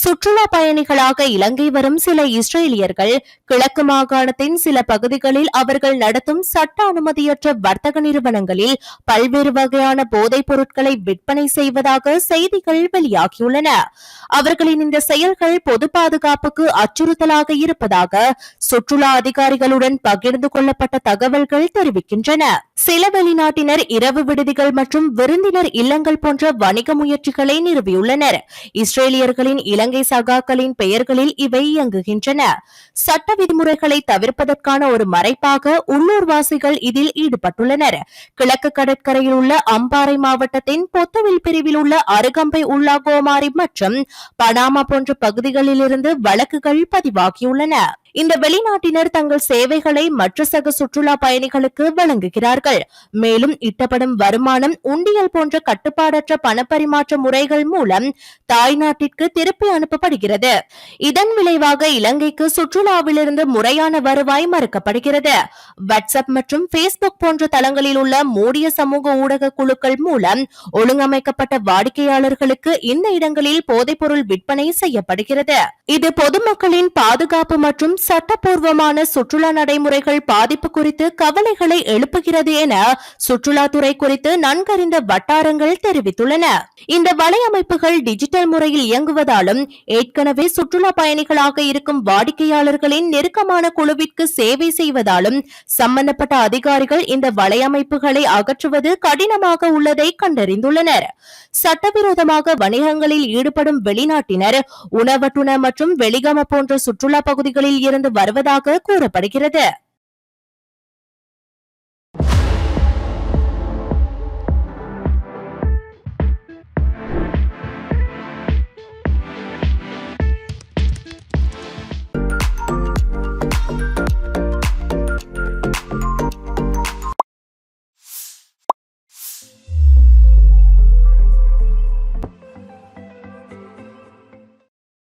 சுற்றுலா பயணிகளாக இலங்கை வரும் சில இஸ்ரேலியர்கள் கிழக்கு மாகாணத்தின் சில பகுதிகளில் அவர்கள் நடத்தும் சட்ட அனுமதியற்ற வர்த்தக நிறுவனங்களில் பல்வேறு வகையான போதைப் பொருட்களை விற்பனை செய்வதாக செய்திகள் வெளியாகியுள்ளன. அவர்களின் இந்த செயல்கள் பொது பாதுகாப்புக்கு அச்சுறுத்தலாக இருப்பதாக சுற்றுலா அதிகாரிகளுடன் பகிர்ந்து கொள்ளப்பட்ட தகவல்கள் தெரிவிக்கின்றன. சில வெளிநாட்டினர் இரவு விடுதிகள் மற்றும் விருந்தினர் இல்லங்கள் போன்ற வணிக முயற்சிகளை நிறுவியுள்ளனர். இஸ்ரேலியர்களின் இலங்கை சகாக்களின் பெயர்களில் இவை இயங்குகின்றன. சட்ட விதிமுறைகளை தவிர்ப்பதற்கான ஒரு மறைப்பாக உள்ளூர்வாசிகள் இதில் ஈடுபட்டுள்ளனர். கிழக்கு கடற்கரையில் உள்ள அம்பாறை மாவட்டத்தின் பொத்துவில் பிரிவில் உள்ள அருகம்பை உள்ளா கோமாரி மற்றும் பனாமா போன்ற பகுதிகளிலிருந்து வழக்குகள் பதிவாகியுள்ளன. இந்த வெளிநாட்டினர் தங்கள் சேவைகளை மற்ற சக சுற்றுலா பயணிகளுக்கு வழங்குகிறார்கள். மேலும் இட்டப்படும் வருமானம் உண்டியல் போன்ற கட்டுப்பாடற்ற பணப்பரிமாற்ற முறைகள் மூலம் தாய்நாட்டிற்கு திருப்பி அனுப்பப்படுகிறது. இதன் விளைவாக இலங்கைக்கு சுற்றுலாவிலிருந்து முறையான வருவாய் மறுக்கப்படுகிறது. வாட்ஸ்அப் மற்றும் பேஸ்புக் போன்ற தளங்களில் உள்ள மூடிய சமூக ஊடக குழுக்கள் மூலம் ஒழுங்கமைக்கப்பட்ட வாடிக்கையாளர்களுக்கு இந்த இடங்களில் போதைப்பொருள் விற்பனை செய்யப்படுகிறது. இது பொதுமக்களின் பாதுகாப்பு மற்றும் சட்டப்பூர்வமான சுற்றுலா நடைமுறைகள் பாதிப்பு குறித்து கவலைகளை எழுப்புகிறது என சுற்றுலாத்துறை குறித்து நன்கறிந்த வட்டாரங்கள் தெரிவித்துள்ளன. இந்த வலையமைப்புகள் டிஜிட்டல் முறையில் இயங்குவதாலும் ஏற்கனவே சுற்றுலா பயணிகளாக இருக்கும் வாடிக்கையாளர்களின் நெருக்கமான குழுவிற்கு சேவை செய்வதாலும் சம்பந்தப்பட்ட அதிகாரிகள் இந்த வலையமைப்புகளை அகற்றுவது கடினமாக உள்ளதை கண்டறிந்துள்ளனர். சட்டவிரோதமாக வணிகங்களில் ஈடுபடும் வெளிநாட்டினர் உணவட்டுன மற்றும் வெளிகம போன்ற சுற்றுலா பகுதிகளில் இருந்து வருவதாக கூறப்படுகிறது.